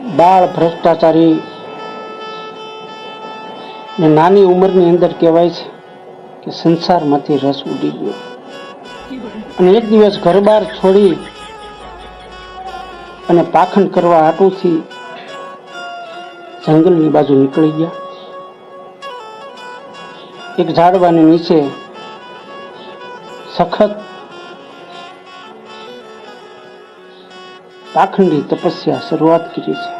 બાળ ભ્રષ્ટાચારી ને નાની ઉંમરની અંદર કહેવાય છે કે સંસારમાંથી રસ ઉડી ગયો. અને એક દિવસ ઘર બાર છોડી અને પાખંડ કરવા આટુથી જંગલની બાજુ નીકળી ગયા. એક ઝાડવાની નીચે સખત પાખંડી તપસ્યા શરૂઆત કરી છે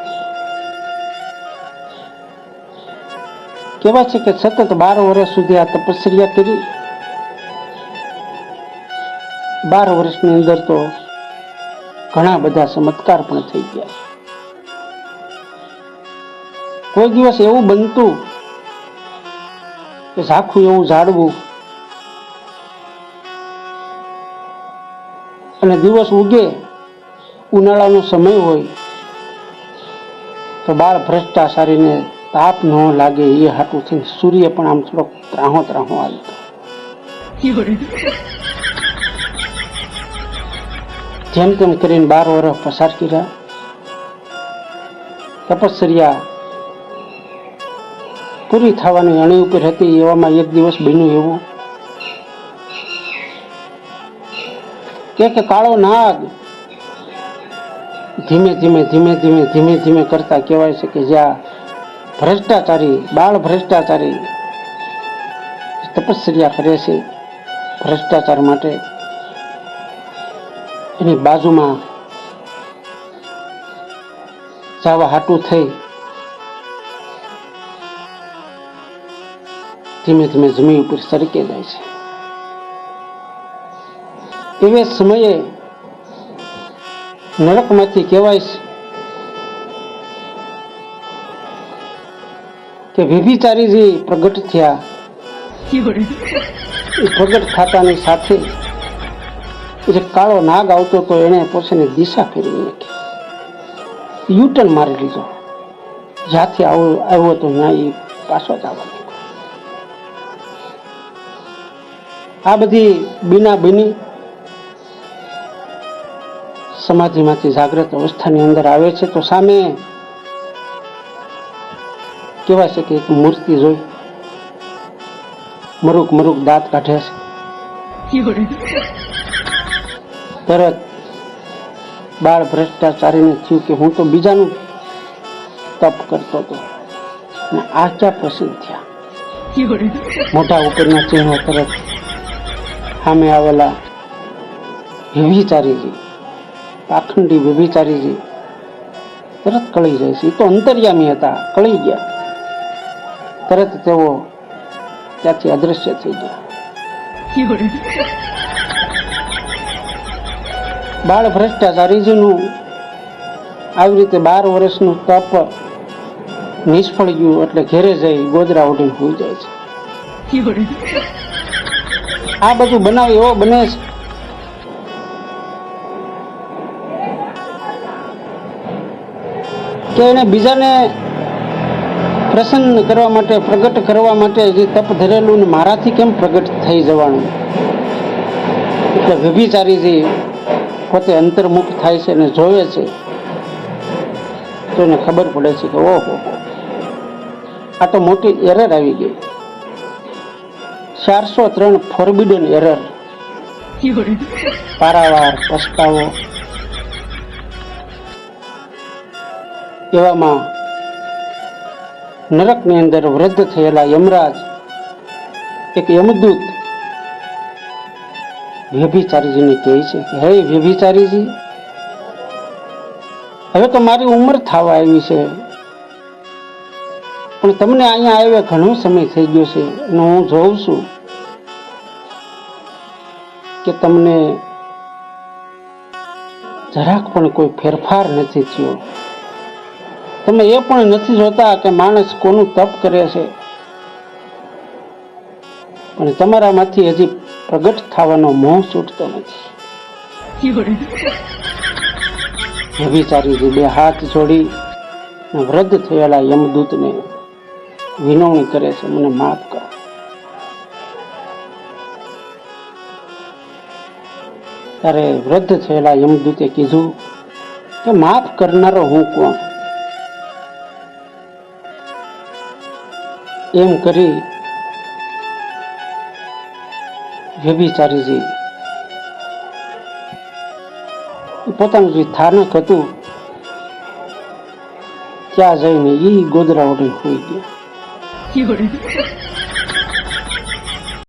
કહેવાય છે કે સતત બાર વર્ષ સુધી આ તપસ્યા કરી બાર વર્ષની અંદર તો ઘણા બધા ચમત્કાર પણ થઈ ગયા કોઈ દિવસ એવું બનતું કે ઝાખું એવું ઝાડવું અને દિવસ ઉગે ઉનાળાનો સમય હોય, તો બાળ ભ્રષ્ટાચારીને તાપ ન લાગે એ હાટું થઈને સૂર્ય પણ આમ થોડોક ત્રાહો ત્રાહો આવતો જેમ તેમ કરીને બાર વર્ષ પસાર કર્યા. તપસ્યા પૂરી થવાની અણી ઉપર હતી, એવામાં એક દિવસ બન્યું એવું. કે કાળો નાગ ધીમે ધીમે ધીમે ધીમે ધીમે ધીમે કરતા કહેવાય છે કે જ્યાં ભ્રષ્ટાચારી, બાળ ભ્રષ્ટાચારી તપશ્ચર્યા કરે છે ભ્રષ્ટાચાર માટે. એની બાજુમાં જવા હાટું થઈ ધીમે ધીમે જમીન ઉપર સરકે જાય છે. એવે સમયે નરકમાંથી કહેવાય છે કે વિભિચારીજી પ્રગટ થયા, એ પ્રગટ થતાની સાથે જે કાળો નાગ આવતો તો એણે પોતાની દિશા ફેરવી નાખી. યુટર્ન મારી લીધો. જ્યાંથી આવો આવ્યો તો ત્યાં એ પાછો જ આવવા આ બધી બીના બીની સમાધિમાંથી જાગ્રત અવસ્થાની અંદર આવે છે, તો સામે કેવા છે કે એક મૂર્તિ જોઈ. મરુક મરુક દાંત કાઢે છે. તરત બાળ ભ્રષ્ટાચારીને થયું કે હું તો બીજાનું તપ કરતો હતો. આ ક્યાં પ્રસિદ્ધ થયા. મોટા ઉપરના ચિહ્નો તરત સામે આવેલા વ્યભિચારીજી પાખંડી વ્યભિચારીજી તરત કળી જાય છે. એ તો અંતર્યામી હતા, કળી ગયા. તરત તેઓ ત્યાંથી અદૃશ્ય થઈ ગયા. બાળ ભ્રષ્ટાચારીજીનું આવી રીતે બાર વર્ષનું તપ નિષ્ફળ ગયું એટલે ઘેરે જઈ ગોદરા ઉડીને હોઈ જાય છે. આ બધું બનાવ એવો બને છે કે એને બીજાને પ્રસન્ન કરવા માટે પ્રગટ કરવા માટે જે તપ ધરેલું ને મારાથી કેમ પ્રગટ થઈ જવાનું? એટલે વ્યભિચારીજી પોતે અંતર્મુખ થાય છે અને જોવે છે. તો એને ખબર પડે છે કે ઓહો આ તો મોટી એરર આવી ગઈ. ચારસો ત્રણ ફોરબિડન એરર. પારાવાર પસ્તાવો. એવામાં નરકની અંદર વૃદ્ધ થયેલા યમરાજ એક યમદૂત વ્યભિચારીજીને કહે છે કે, હે વ્યભિચારીજી, હવે તો મારી ઉંમર થવા આવી છે, પણ તમને અહીંયા આવ્યા ઘણો સમય થઈ ગયો છે અને હું જોઉં છું કે તમને જરાક પણ કોઈ ફેરફાર નથી થયો. તમે એ પણ નથી જોતા કે માણસ કોનું તપ કરે છે. પણ તમારામાંથી હજી પ્રગટ થવાનો મોહ છૂટતો નથી. વ્યભિચારીજી બે હાથ જોડી વૃદ્ધ થયેલા યમદૂતને વિનવણી કરે છે. મને માફ કરો. ત્યારે વૃદ્ધ થયેલા યમદૂતે કીધું કે માફ કરનારો હું કોણ? એમ કરી વ્યભિચારીજી પોતાનું જે સ્થાનક હતું ત્યાં જઈને એ ગોદરા ઓઢી હોઈ ગયા.